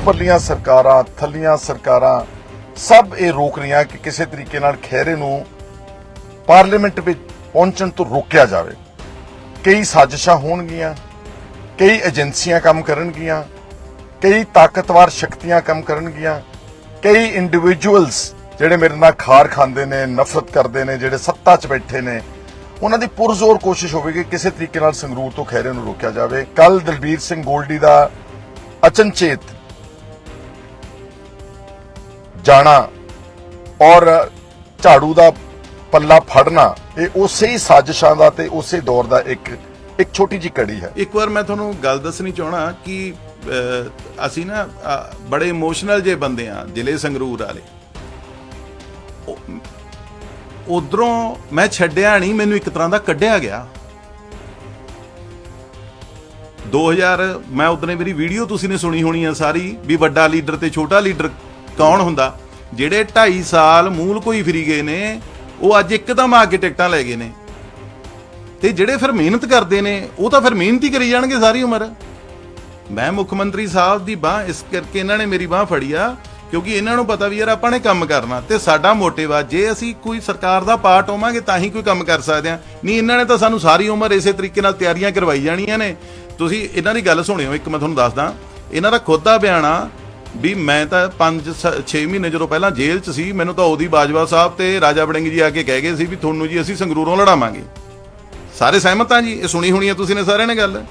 ਉੱਪਰਲੀਆਂ ਸਰਕਾਰਾਂ, ਥੱਲੀਆਂ ਸਰਕਾਰਾਂ, ਸਭ ਇਹ ਰੋਕ ਰਹੀਆਂ ਕਿ ਕਿਸੇ ਤਰੀਕੇ ਨਾਲ ਖਹਿਰੇ ਨੂੰ ਪਾਰਲੀਮੈਂਟ ਵਿੱਚ ਪਹੁੰਚਣ ਤੋਂ ਰੋਕਿਆ ਜਾਵੇ। ਕਈ ਸਾਜ਼ਿਸ਼ਾਂ ਹੋਣਗੀਆਂ, ਕਈ ਏਜੰਸੀਆਂ ਕੰਮ ਕਰਨਗੀਆਂ, ਕਈ ਤਾਕਤਵਰ ਸ਼ਕਤੀਆਂ ਕੰਮ ਕਰਨਗੀਆਂ, ਕਈ ਇੰਡੀਵਿਜੂਅਲਸ ਜਿਹੜੇ ਮੇਰੇ ਨਾਲ ਖਾਰ ਖਾਂਦੇ ਨੇ, ਨਫ਼ਰਤ ਕਰਦੇ ਨੇ, ਜਿਹੜੇ ਸੱਤਾ 'ਚ ਬੈਠੇ ਨੇ, ਉਹਨਾਂ ਦੀ ਪੁਰਜ਼ੋਰ ਕੋਸ਼ਿਸ਼ ਹੋਵੇਗੀ ਕਿਸੇ ਤਰੀਕੇ ਨਾਲ ਸੰਗਰੂਰ ਤੋਂ ਖਹਿਰੇ ਨੂੰ ਰੋਕਿਆ ਜਾਵੇ। ਕੱਲ ਦਲਬੀਰ ਸਿੰਘ ਗੋਲਡੀ ਦਾ ਅਚਨਚੇਤ ਜਾਣਾ ਔਰ ਝਾੜੂ ਦਾ ਪੱਲਾ ਫੜਨਾ, ਇਹ ਉਸੇ ਹੀ ਸਾਜ਼ਿਸ਼ਾਂ ਦਾ ਤੇ ਉਸੇ ਦੌਰ ਦਾ ਇੱਕ ਇੱਕ ਛੋਟੀ ਜਿਹੀ ਕੜੀ ਹੈ। ਇੱਕ ਵਾਰ ਮੈਂ ਤੁਹਾਨੂੰ ਗੱਲ ਦੱਸਣੀ ਚਾਹਣਾ ਕਿ ਅਸੀਂ ਨਾ ਬੜੇ ਇਮੋਸ਼ਨਲ ਜੇ ਬੰਦੇ ਆ ਜ਼ਿਲ੍ਹੇ ਸੰਗਰੂਰ ਵਾਲੇ। ਉਧਰੋਂ ਮੈਂ ਛੱਡਿਆ ਨਹੀਂ, ਮੈਨੂੰ ਇੱਕ ਤਰ੍ਹਾਂ ਦਾ ਕੱਢਿਆ ਗਿਆ। 2000 ਮੈਂ ਉਦਨੇ ਮੇਰੀ ਵੀਡੀਓ ਤੁਸੀਂ ਨੇ ਸੁਣੀ ਹੋਣੀ ਆ ਸਾਰੀ, ਵੀ ਵੱਡਾ ਲੀਡਰ ਤੇ ਛੋਟਾ ਲੀਡਰ ਕੌਣ ਹੁੰਦਾ? ਜਿਹੜੇ 2.5 ਸਾਲ ਮੂਲ ਕੋਈ ਫਰੀ ਗਏ ਨੇ, ਉਹ ਅੱਜ ਇੱਕਦਮ ਆ ਕੇ ਟਿਕਟਾਂ ਲੈ ਗਏ ਨੇ। ਤੇ ਜਿਹੜੇ ਫਿਰ ਮਿਹਨਤ ਕਰਦੇ ਨੇ, ਉਹ ਤਾਂ ਫਿਰ ਮਿਹਨਤ ਹੀ ਕਰੀ ਜਾਣਗੇ ਸਾਰੀ ਉਮਰ। ਮੈਂ ਮੁੱਖ ਮੰਤਰੀ ਸਾਹਿਬ ਦੀ ਬਾਹ, ਇਸ ਕਰਕੇ ਇਹਨਾਂ ਨੇ ਮੇਰੀ ਬਾਹ ਫੜੀ ਆ, ਕਿਉਂਕਿ ਇਹਨਾਂ ਨੂੰ ਪਤਾ ਵੀ ਯਾਰ ਆਪਾਂ ਨੇ ਕੰਮ ਕਰਨਾ। ਤੇ ਸਾਡਾ ਮੋਟਿਵ ਆ, ਜੇ ਅਸੀਂ ਕੋਈ ਸਰਕਾਰ ਦਾ ਪਾਰਟ ਹੋਵਾਂਗੇ, ਤਾਂ ਹੀ ਕੋਈ ਕੰਮ ਕਰ ਸਕਦੇ ਆ। ਨਹੀਂ, ਇਹਨਾਂ ਨੇ ਤਾਂ ਸਾਨੂੰ ਸਾਰੀ ਉਮਰ ਇਸੇ ਤਰੀਕੇ ਨਾਲ ਤਿਆਰੀਆਂ ਕਰਵਾਈ ਜਾਣੀਆਂ ਨੇ। ਤੁਸੀਂ ਇਹਨਾਂ ਦੀ ਗੱਲ ਸੁਣਿਓ, ਇੱਕ ਮੈਂ ਤੁਹਾਨੂੰ ਦੱਸਦਾ। ਇਹਨਾਂ ਦਾ ਖੁਦ ਦਾ ਬਿਆਨ ਆ ਵੀ ਮੈਂ ਤਾਂ 5 6 ਮਹੀਨੇ ਜਦੋਂ ਪਹਿਲਾਂ ਜੇਲ੍ਹ 'ਚ ਸੀ, ਮੈਨੂੰ ਤਾਂ ਉਹਦੀ ਬਾਜਵਾ ਸਾਹਿਬ ਤੇ ਰਾਜਾ ਵੜਿੰਗ ਜੀ ਆ ਕੇ ਕਹਿ ਗਏ ਸੀ ਵੀ ਤੁਹਾਨੂੰ ਜੀ ਅਸੀਂ ਸੰਗਰੂਰੋਂ ਲੜਾਵਾਂਗੇ। ਸਾਰੇ ਸਹਿਮਤ ਆ ਜੀ, ਇਹ ਸੁਣੀ ਹੋਣੀ ਆ ਤੁਸੀਂ ਨੇ ਸਾਰਿਆਂ ਨੇ ਗੱਲ?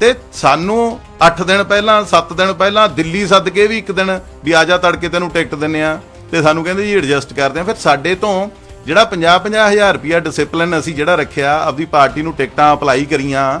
ਤੇ ਸਾਨੂੰ 8 ਦਿਨ ਪਹਿਲਾਂ 7 ਦਿਨ ਪਹਿਲਾਂ ਦਿੱਲੀ ਸੱਦ ਕੇ ਵੀ ਇੱਕ ਦਿਨ ਵੀ ਆ ਜਾ ਤੜਕੇ ਤੈਨੂੰ ਟਿਕਟ ਦਿੰਨੇ ਆ। ਤੇ ਸਾਨੂੰ ਕਹਿੰਦੇ ਜੀ ਐਡਜਸਟ ਕਰਦੇ ਆ। ਫਿਰ ਸਾਡੇ ਤੋਂ ਜਿਹੜਾ 50 50000 ਰੁਪਿਆ ਡਿਸਪਲਿਨ ਅਸੀਂ ਜਿਹੜਾ ਰੱਖਿਆ, ਆਪਦੀ ਪਾਰਟੀ ਨੂੰ ਟਿਕਟਾਂ ਅਪਲਾਈ ਕਰੀਆਂ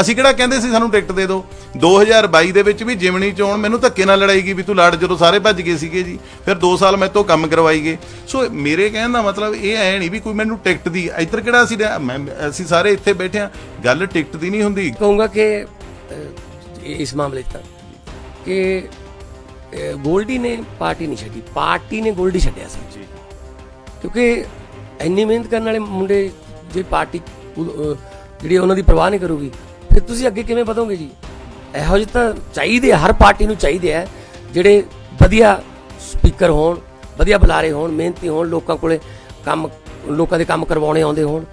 ਅਸੀਂ ਕਿਹੜਾ ਕਹਿੰਦੇ ਸੀ ਸਾਨੂੰ ਟਿਕਟ ਦੇ ਦਿਓ? 2022 ਦੇ ਵਿੱਚ ਵੀ ਜਿਮਣੀ ਚੋਣ ਮੈਨੂੰ ਧੱਕੇ ਨਾਲ ਲੜਾਈ ਗਈ ਵੀ ਤੂੰ ਲੜ ਜਦੋਂ ਸਾਰੇ ਭੱਜ ਗਏ ਸੀਗੇ ਜੀ। ਫਿਰ 2 ਸਾਲ ਮੈਂ ਤੋਂ ਕੰਮ ਕਰਵਾਈ ਗਏ। ਸੋ ਮੇਰੇ ਕਹਿਣ ਦਾ ਮਤਲਬ ਇਹ ਐ ਨਹੀਂ ਵੀ ਕੋਈ ਮੈਨੂੰ ਟਿਕਟ ਦੀ ਇੱਧਰ ਕਿਹੜਾ ਸੀ ਮੈਂ ਅਸੀਂ ਸਾਰੇ ਇੱਥੇ ਬੈਠੇ ਆ ਗੱਲ ਟਿਕਟ ਦੀ ਨਹੀਂ ਹੁੰਦੀ। ਕਹੂੰਗਾ ਕਿ ਇਸ ਮਾਮਲੇ 'ਚ ਤਾਂ ਕਿ ਗੋਲਡੀ ਨੇ ਪਾਰਟੀ ਨਹੀਂ ਛੱਡੀ। ਪਾਰਟੀ ਨੇ ਗੋਲਡੀ ਛੱਡਿਆ ਸੀ। ਜੀ। ਕਿਉਂਕਿ ਇੰਨੀ ਮਿਹਨਤ ਕਰਨ ਵਾਲੇ ਮੁੰਡੇ ਜੇ ਪਾਰਟੀ ਜਿਹੜੀ ਉਹਨਾਂ ਦੀ ਪਰਵਾਹ ਨਹੀਂ ਕਰੂਗੀ ਫਿਰ ਤੁਸੀਂ ਅੱਗੇ ਕਿਵੇਂ ਵਧੋਗੇ ਜੀ? ਇਹੋ ਜਿਹੇ ਤਾਂ ਚਾਹੀਦੇ ਆ, ਹਰ ਪਾਰਟੀ ਨੂੰ ਚਾਹੀਦੇ ਆ ਜਿਹੜੇ ਵਧੀਆ ਸਪੀਕਰ ਹੋਣ ਵਧੀਆ ਬੁਲਾਰੇ ਹੋਣ ਮਿਹਨਤੀ ਹੋਣ ਲੋਕਾਂ ਕੋਲੇ ਕੰਮ ਲੋਕਾਂ ਦੇ ਕੰਮ ਕਰਵਾਉਣੇ ਆਉਂਦੇ ਹੋਣ।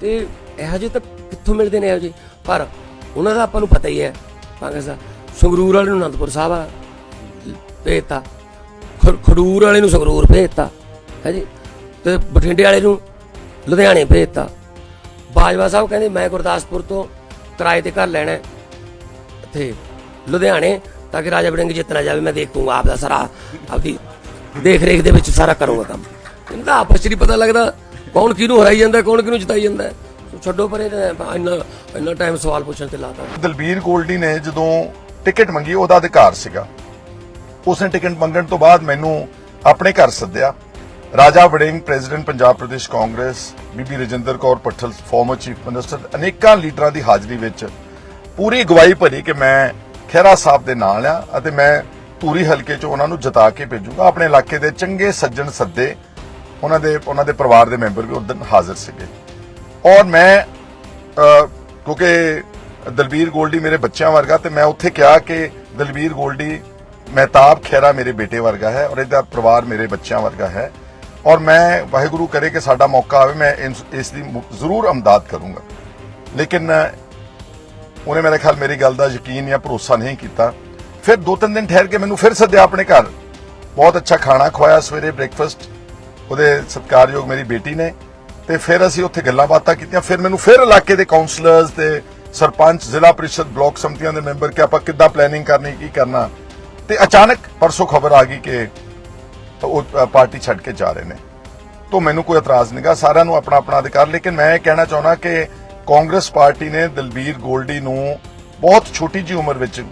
ਤੇ ਇਹੋ ਜਿਹੇ ਤਾਂ ਕਿੱਥੋਂ ਮਿਲਦੇ ਨੇ ਇਹੋ ਜਿਹੇ? ਪਰ ਉਹਨਾਂ ਦਾ ਆਪਾਂ ਨੂੰ ਪਤਾ ਹੀ ਹੈ ਕਾਂਗਰਸ ਦਾ। ਸੰਗਰੂਰ ਵਾਲੇ ਨੂੰ ਅਨੰਦਪੁਰ ਸਾਹਿਬ ਆ ਭੇਜਤਾ। ਖ- ਖਡੂਰ ਵਾਲੇ ਨੂੰ ਸੰਗਰੂਰ ਭੇਜਤਾ ਹੈ ਜੀ? ਤੇ ਬਠਿੰਡੇ ਵਾਲੇ ਨੂੰ ਲੁਧਿਆਣੇ ਭੇਜਤਾ। ਬਾਜਵਾ ਸਾਹਿਬ ਕਹਿੰਦੇ ਮੈਂ ਗੁਰਦਾਸਪੁਰ ਤੋਂ ਕਿਰਾਏ ਤੇ ਘਰ ਲੈਣਾ ਹੈ। ਇੱਥੇ ਲੁਧਿਆਣੇ, ਤਾਂ ਕਿ ਰਾਜਾ ਵੜਿੰਗ ਜਿੱਤਣਾ ਜਾਵੇ, ਮੈਂ ਦੇਖੂੰਗਾ ਆਪ ਦਾ ਸਾਰਾ, ਆਪਦੀ ਦੇਖ ਰੇਖ ਦੇ ਵਿੱਚ ਸਾਰਾ ਕਰੂੰਗਾ ਕੰਮ। ਇਹਨਾਂ ਦਾ ਆਪਸ 'ਚ ਨਹੀਂ ਪਤਾ ਲੱਗਦਾ ਕੌਣ ਕਿਹਨੂੰ ਹਰਾਈ ਜਾਂਦਾ ਕੌਣ ਕਿਹਨੂੰ ਜਿਤਾਈ ਜਾਂਦਾ ਛੱਡੋ ਪਰੇ ਇੰਨਾ ਇੰਨਾ ਟਾਈਮ ਸਵਾਲ ਪੁੱਛਣ ਤੇ ਲਾਤਾ। ਦਲਬੀਰ ਗੋਲਡੀ ਨੇ ਜਦੋਂ ਟਿਕਟ ਮੰਗੀ, ਉਹਦਾ ਅਧਿਕਾਰ ਸੀਗਾ। ਉਸਨੇ ਟਿਕਟ ਮੰਗਣ ਤੋਂ ਬਾਅਦ ਮੈਨੂੰ ਆਪਣੇ ਘਰ ਸੱਦਿਆ। ਰਾਜਾ ਵੜਿੰਗ, ਪ੍ਰੈਜ਼ੀਡੈਂਟ ਪੰਜਾਬ ਪ੍ਰਦੇਸ਼ ਕਾਂਗਰਸ, ਬੀਬੀ Rajinder Kaur Bhattal former chief minister ਅਨੇਕਾਂ ਲੀਡਰਾਂ ਦੀ ਹਾਜ਼ਰੀ ਵਿੱਚ ਪੂਰੀ ਗਵਾਹੀ ਭਰੀ ਕਿ ਮੈਂ ਖਹਿਰਾ ਸਾਹਿਬ ਦੇ ਨਾਲ ਆ ਅਤੇ ਮੈਂ ਧੂਰੀ ਹਲਕੇ 'ਚ ਉਹਨਾਂ ਨੂੰ ਜਿਤਾ ਕੇ ਭੇਜੂਗਾ। ਆਪਣੇ ਇਲਾਕੇ ਦੇ ਚੰਗੇ ਸੱਜਣ ਸੱਦੇ ਉਹਨਾਂ ਦੇ ਉਹਨਾਂ ਦੇ ਪਰਿਵਾਰ ਦੇ ਮੈਂਬਰ ਵੀ ਉਦੋਂ ਹਾਜ਼ਰ ਸੀਗੇ। ਔਰ ਮੈਂ ਕਿਉਂਕਿ ਦਲਬੀਰ ਗੋਲਡੀ ਮੇਰੇ ਬੱਚਿਆਂ ਵਰਗਾ ਤੇ ਮੈਂ ਉੱਥੇ ਕਿਹਾ ਕਿ ਦਲਬੀਰ ਗੋਲਡੀ, ਮਹਿਤਾਬ ਖੈਰਾ ਮੇਰੇ ਬੇਟੇ ਵਰਗਾ ਹੈ ਔਰ ਇਹਦਾ ਪਰਿਵਾਰ ਮੇਰੇ ਬੱਚਿਆਂ ਵਰਗਾ ਹੈ। ਔਰ ਮੈਂ ਵਾਹਿਗੁਰੂ ਕਰੇ ਕਿ ਸਾਡਾ ਮੌਕਾ ਆਵੇ, ਮੈਂ ਇਸ- ਦੀ ਜ਼ਰੂਰ ਅਮਦਾਦ ਕਰੂੰਗਾ। ਲੇਕਿਨ, ਉਹਨੇ ਮੇਰੇ ਖਿਆਲ ਮੇਰੀ ਗੱਲ ਦਾ ਯਕੀਨ ਜਾਂ ਭਰੋਸਾ ਨਹੀਂ ਕੀਤਾ। ਫਿਰ ਦੋ ਤਿੰਨ ਦਿਨ ਠਹਿਰ ਕੇ ਮੈਨੂੰ ਫਿਰ ਸੱਦਿਆ ਆਪਣੇ ਘਰ। ਬਹੁਤ ਅੱਛਾ ਖਾਣਾ ਖਵਾਇਆ ਸਵੇਰੇ ਬ੍ਰੇਕਫਾਸਟ ਉਹਦੇ ਸਤਿਕਾਰਯੋਗ ਮੇਰੀ ਬੇਟੀ ਨੇ। ਤੇ ਫਿਰ ਅਸੀਂ ਉੱਥੇ ਗੱਲਾਂ ਬਾਤਾਂ ਕੀਤੀਆਂ। ਫਿਰ ਮੈਨੂੰ ਫਿਰ ਇਲਾਕੇ ਦੇ ਕਾਉਂਸਲਰਸ ਤੇ ਸਰਪੰਚ, ਜ਼ਿਲ੍ਹਾ ਪ੍ਰੀਸ਼ਦ, ਬਲਾਕ ਸਮਤੀਆਂ ਦੇ ਮੈਂਬਰ ਕਿ ਆਪਾਂ ਕਿੱਦਾਂ ਪਲੈਨਿੰਗ ਕਰਨੀ, ਕੀ ਕਰਨਾ। ਤੇ ਅਚਾਨਕ ਪਰਸੋਂ ਖਬਰ ਆ ਗਈ ਕਿ ਉਹ ਪਾਰਟੀ ਛੱਡ ਕੇ ਜਾ ਰਹੇ ਨੇ। ਤੋਂ ਮੈਨੂੰ ਕੋਈ ਇਤਰਾਜ਼ ਨਹੀਂਗਾ ਸਾਰਿਆਂ ਨੂੰ ਆਪਣਾ ਆਪਣਾ ਅਧਿਕਾਰ, ਲੇਕਿਨ ਮੈਂ ਇਹ ਕਹਿਣਾ ਚਾਹੁੰਦਾ ਕਿ ਕਾਂਗਰਸ ਪਾਰਟੀ ਨੇ ਦਲਬੀਰ ਗੋਲਡੀ ਨੂੰ ਬਹੁਤ ਛੋਟੀ ਜੀ ਉਮਰ ਵਿੱਚ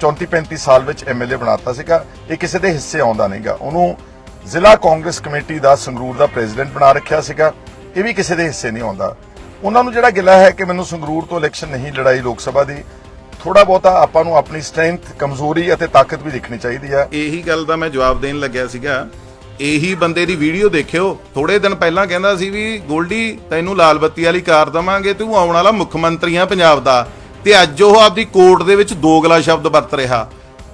34 35 ਸਾਲ ਵਿੱਚ ਐਮਐਲਏ ਬਣਾਤਾ ਸੀਗਾ। ਇਹ ਕਿਸੇ ਦੇ ਹਿੱਸੇ ਆਉਂਦਾ ਨਹੀਂਗਾ। ਉਹਨੂੰ ਜ਼ਿਲ੍ਹਾ ਕਾਂਗਰਸ ਕਮੇਟੀ ਦਾ ਸੰਗਰੂਰ ਦਾ ਪ੍ਰੈਜ਼ੀਡੈਂਟ ਬਣਾ ਰੱਖਿਆ ਸੀਗਾ। ਇਹ ਵੀ ਕਿਸੇ ਦੇ ਹਿੱਸੇ ਨਹੀਂ ਆਉਂਦਾ। ਉਹਨਾਂ ਨੂੰ ਜਿਹੜਾ ਗਿਲਾ ਹੈ ਕਿ ਮੈਨੂੰ ਸੰਗਰੂਰ ਤੋਂ ਇਲੈਕਸ਼ਨ ਨਹੀਂ, ਲੜਾਈ ਲੋਕ ਸਭਾ ਦੀ ਥੋੜਾ ਬਹੁਤਾ ਆਪਾਂ ਨੂੰ ਆਪਣੀ ਸਟਰੈਂਥ ਕਮਜ਼ੋਰੀ ਅਤੇ ਤਾਕਤ ਵੀ ਦੇਖਣੀ ਚਾਹੀਦੀ ਹੈ ਇਹੀ ਗੱਲ ਦਾ ਮੈਂ ਜਵਾਬ ਦੇਣ ਲੱਗਿਆ ਸੀਗਾ। ਇਹੀ ਬੰਦੇ ਦੀ ਵੀਡੀਓ ਦੇਖਿਓ। ਥੋੜੇ ਦਿਨ ਪਹਿਲਾਂ ਕਹਿੰਦਾ ਸੀ ਵੀ ਗੋਲਡੀ ਤੈਨੂੰ ਲਾਲ ਬੱਤੀ ਵਾਲੀ ਕਾਰ ਦਵਾਂਗੇ। ਤੂੰ ਆਉਣ ਵਾਲਾ ਮੁੱਖ ਮੰਤਰੀ ਆ ਪੰਜਾਬ ਦਾ। ਤੇ ਅੱਜ ਉਹ ਆਪਦੀ ਕੋਰਟ ਦੇ ਵਿੱਚ ਦੋਗਲਾ ਸ਼ਬਦ ਵਰਤ ਰਿਹਾ।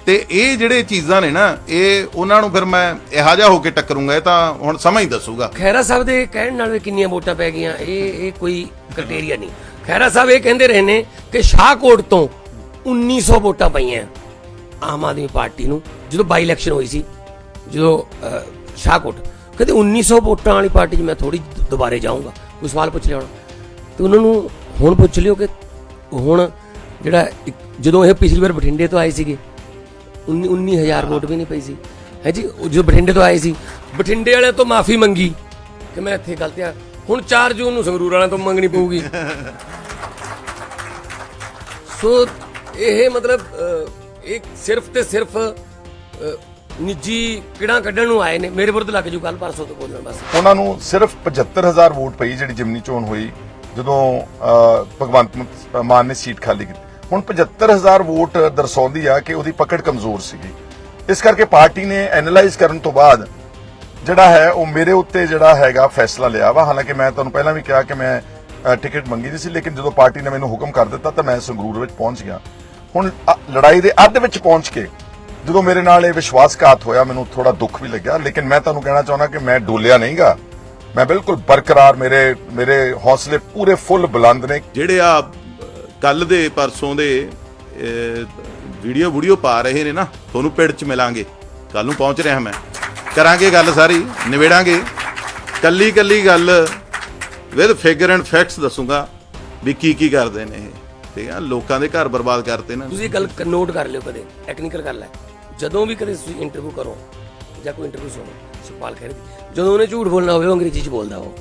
ਤੇ ਇਹ ਜਿਹੜੇ ਚੀਜ਼ਾਂ ਨੇ ਨਾ ਇਹ ਉਹਨਾਂ ਨੂੰ ਫਿਰ ਮੈਂ ਇਹੋ ਜਿਹਾ ਹੋ ਕੇ ਟੱਕਰੂੰਗਾ। ਇਹ ਤਾਂ ਹੁਣ ਸਮਾਂ ਹੀ ਦੱਸੂਗਾ। ਖੈਰਾ ਸਾਹਿਬ ਦੇ ਕਹਿਣ ਨਾਲ ਵੀ ਕਿੰਨੀਆਂ ਵੋਟਾਂ ਪੈ ਗਈਆਂ ਇਹ ਇਹ ਕੋਈ ਕ੍ਰਾਈਟੇਰੀਆ ਨਹੀਂ। ਖੈਰਾ ਸਾਹਿਬ ਇਹ ਕਹਿੰਦੇ ਰਹੇ ਨੇ ਕਿ ਸ਼ਾਹਕੋਟ ਤੋਂ 1900 ਵੋਟਾਂ ਪਈਆਂ ਆਮ ਆਦਮੀ ਪਾਰਟੀ ਨੂੰ ਜਦੋਂ ਬਾਈ ਇਲੈਕਸ਼ਨ ਹੋਈ ਸੀ ਜਦੋਂ ਸ਼ਾਹਕੋਟ। ਕਹਿੰਦੇ 1900 ਵੋਟਾਂ ਵਾਲੀ ਪਾਰਟੀ 'ਚ ਮੈਂ ਥੋੜੀ ਦੁਬਾਰੇ ਜਾਊਂਗਾ। ਕੋਈ ਸਵਾਲ ਪੁੱਛ ਲਿਆ ਹੋਣਾ? ਤੇ ਉਹਨਾਂ ਨੂੰ ਹੁਣ ਪੁੱਛ ਲਿਓ ਕਿ ਹੁਣ ਜਿਹੜਾ ਜਦੋਂ ਇਹ ਪਿਛਲੀ ਵਾਰ ਬਠਿੰਡੇ ਤੋਂ ਆਏ ਸੀਗੇ 19 19000 ਵੋਟ ਵੀ ਨਹੀਂ ਪਈ ਸੀ। ਹੈ ਜੀ ਜਦੋਂ ਬਠਿੰਡੇ ਤੋਂ ਆਏ ਸੀ ਬਠਿੰਡੇ ਵਾਲਿਆਂ ਤੋਂ ਮਾਫੀ ਮੰਗੀ ਕਿ ਮੈਂ ਇੱਥੇ ਗਲਤ ਆ। ਹੁਣ 4 ਜੂਨ ਨੂੰ ਸੰਗਰੂਰ ਵਾਲਿਆਂ ਤੋਂ ਮੰਗਣੀ ਪਊਗੀ। ਸੋ ਇਹ ਮਤਲਬ ਇਹ ਸਿਰਫ ਤੇ ਸਿਰਫ ਨਿੱਜੀ ਕਿਹੜਾ ਕੱਢਣ ਨੂੰ ਆਏ ਨੇ। ਮੇਰੇ ਵਿਰੁੱਧ ਲੱਗ ਜੂ ਕੱਲ ਪਰਸੋਂ ਤੋਂ ਬੋਲਣ ਬਸ ਉਹਨਾਂ ਨੂੰ ਸਿਰਫ 75000 ਵੋਟ ਪਈ ਜਿਹੜੀ ਜਿਮਨੀ ਚੋਣ ਹੋਈ, ਜਦੋਂ ਭਗਵੰਤ ਮਾਨ ਨੇ ਸੀਟ ਖਾਲੀ ਕੀਤੀ। ਹੁਣ 75000 ਵੋਟ ਦਰਸਾਉਂਦੀ ਆ ਕਿ ਉਹਦੀ ਪਕੜ ਕਮਜ਼ੋਰ ਸੀਗੀ। ਇਸ ਕਰਕੇ ਪਾਰਟੀ ਨੇ ਐਨਾਲਾਈਜ਼ ਕਰਨ ਤੋਂ ਬਾਅਦ ਜਿਹੜਾ ਹੈ, ਉਹ ਮੇਰੇ ਉੱਤੇ ਜਿਹੜਾ ਹੈਗਾ ਫੈਸਲਾ ਲਿਆ ਵਾ। ਹਾਲਾਂਕਿ ਮੈਂ ਤੁਹਾਨੂੰ ਪਹਿਲਾਂ ਵੀ ਕਿਹਾ ਕਿ ਮੈਂ ਟਿਕਟ ਮੰਗੀ ਨਹੀਂ ਸੀ, ਲੇਕਿਨ ਜਦੋਂ ਪਾਰਟੀ ਨੇ ਮੈਨੂੰ ਹੁਕਮ ਕਰ ਦਿੱਤਾ ਤਾਂ ਮੈਂ ਸੰਗਰੂਰ ਵਿੱਚ ਪਹੁੰਚ ਗਿਆ। ਹੁਣ ਲੜਾਈ ਦੇ ਅੱਧ ਵਿੱਚ ਪਹੁੰਚ ਕੇ ਜਦੋਂ ਮੇਰੇ ਨਾਲ ਇਹ ਵਿਸ਼ਵਾਸਘਾਤ ਹੋਇਆ, ਮੈਨੂੰ ਥੋੜਾ ਦੁੱਖ ਵੀ ਲੱਗਿਆ। ਲੇਕਿਨ ਮੈਂ ਤੁਹਾਨੂੰ ਕਹਿਣਾ ਚਾਹੁੰਦਾ ਕਿ ਮੈਂ ਡੋਲਿਆ ਨਹੀਂਗਾ। ਮੈਂ ਬਿਲਕੁਲ ਬਰਕਰਾਰ, ਮੇਰੇ ਮੇਰੇ ਹੌਸਲੇ ਪੂਰੇ ਫੁੱਲ ਬੁਲੰਦ ਨੇ। ਜਿਹੜੇ ਆ ਕੱਲ ਦੇ, ਪਰਸੋਂ ਦੇ ਵੀਡੀਓ ਵੀਡੀਓ ਪਾ ਰਹੇ ਨੇ ਨਾ, ਤੁਹਾਨੂੰ ਪਿੰਡ ਚ ਮਿਲਾਂਗੇ। ਕੱਲ ਨੂੰ ਪਹੁੰਚ ਰਿਹਾ ਮੈਂ। ਕਰਾਂਗੇ ਗੱਲ ਸਾਰੀ, ਨਿਬੇੜਾਂਗੇ। ਕੱਲੀ ਕੱਲੀ ਗੱਲ ਵਿਦ ਫਿਗਰ ਐਂਡ ਫੈਕਟਸ ਦੱਸੂਗਾ ਵੀ ਕੀ ਕੀ ਕਰਦੇ ਨੇ ਇਹ। ਠੀਕ ਆ ਲੋਕਾਂ ਦੇ ਘਰ ਬਰਬਾਦ ਕਰਤੇ ਨਾ। ਤੁਸੀਂ ਗੱਲ ਨੋਟ ਕਰ ਲਿਓ ਕਦੇ ਟੈਕਨੀਕਲ ਗੱਲ ਹੈ ਜਦੋਂ ਵੀ ਕਦੇ ਤੁਸੀਂ ਇੰਟਰਵਿਊ ਕਰੋ, ਜਾਂ ਕੋਈ ਇੰਟਰਵਿਊ ਸੁਣੋ, ਸੁਖਪਾਲ ਖਹਿਰੇ ਜਦੋਂ ਉਹਨੇ ਝੂਠ ਬੋਲਣਾ ਹੋਵੇ, ਉਹ ਅੰਗਰੇਜ਼ੀ ਚ ਬੋਲਦਾ ਉਹ।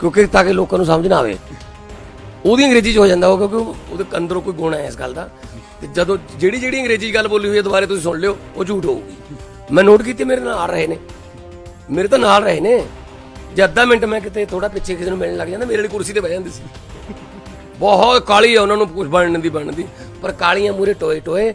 ਕਿਉਂਕਿ ਤਾਂ ਕਿ ਲੋਕਾਂ ਨੂੰ ਸਮਝ ਨਾ ਆਵੇ। ਉਹਦੀ ਅੰਗਰੇਜ਼ੀ ਚ ਹੋ ਜਾਂਦਾ ਉਹ, ਕਿਉਂਕਿ ਉਹਦੇ ਅੰਦਰੋਂ ਕੋਈ ਗੁਣ ਹੈ ਇਸ ਗੱਲ ਦਾ। ਤੇ ਜਦੋਂ ਜਿਹੜੀ ਜਿਹੜੀ ਅੰਗਰੇਜ਼ੀ ਗੱਲ ਬੋਲੀ ਹੋਈ ਹੈ, ਦੁਬਾਰੇ ਤੁਸੀਂ ਸੁਣ ਲਿਓ, ਉਹ ਝੂਠ ਹੋਊਗੀ। ਮੈਂ ਨੋਟ ਕੀਤੀ, ਮੇਰੇ ਨਾਲ ਰਹੇ ਨੇ। ਮੇਰੇ ਤਾਂ ਨਾਲ ਰਹੇ ਨੇ। ਜੇ ਅੱਧਾ ਮਿੰਟ ਮੈਂ ਕਿਤੇ ਥੋੜਾ ਪਿੱਛੇ ਕਿਸੇ ਨੂੰ ਮਿਲਣ ਲੱਗ ਜਾਂਦਾ, ਮੇਰੇ ਵਾਲੀ ਕੁਰਸੀ ਤੇ ਬਹਿ ਜਾਂਦੇ ਸੀ। ਬਹੁਤ ਕਾਲੀ ਆ ਉਹਨਾਂ ਨੂੰ ਕੁਝ ਬਣਨ ਦੀ ਬਣਨ ਪਰ ਕਾਲੀਆਂ ਮੂਰੇ ਟੋਏ ਟੋਏ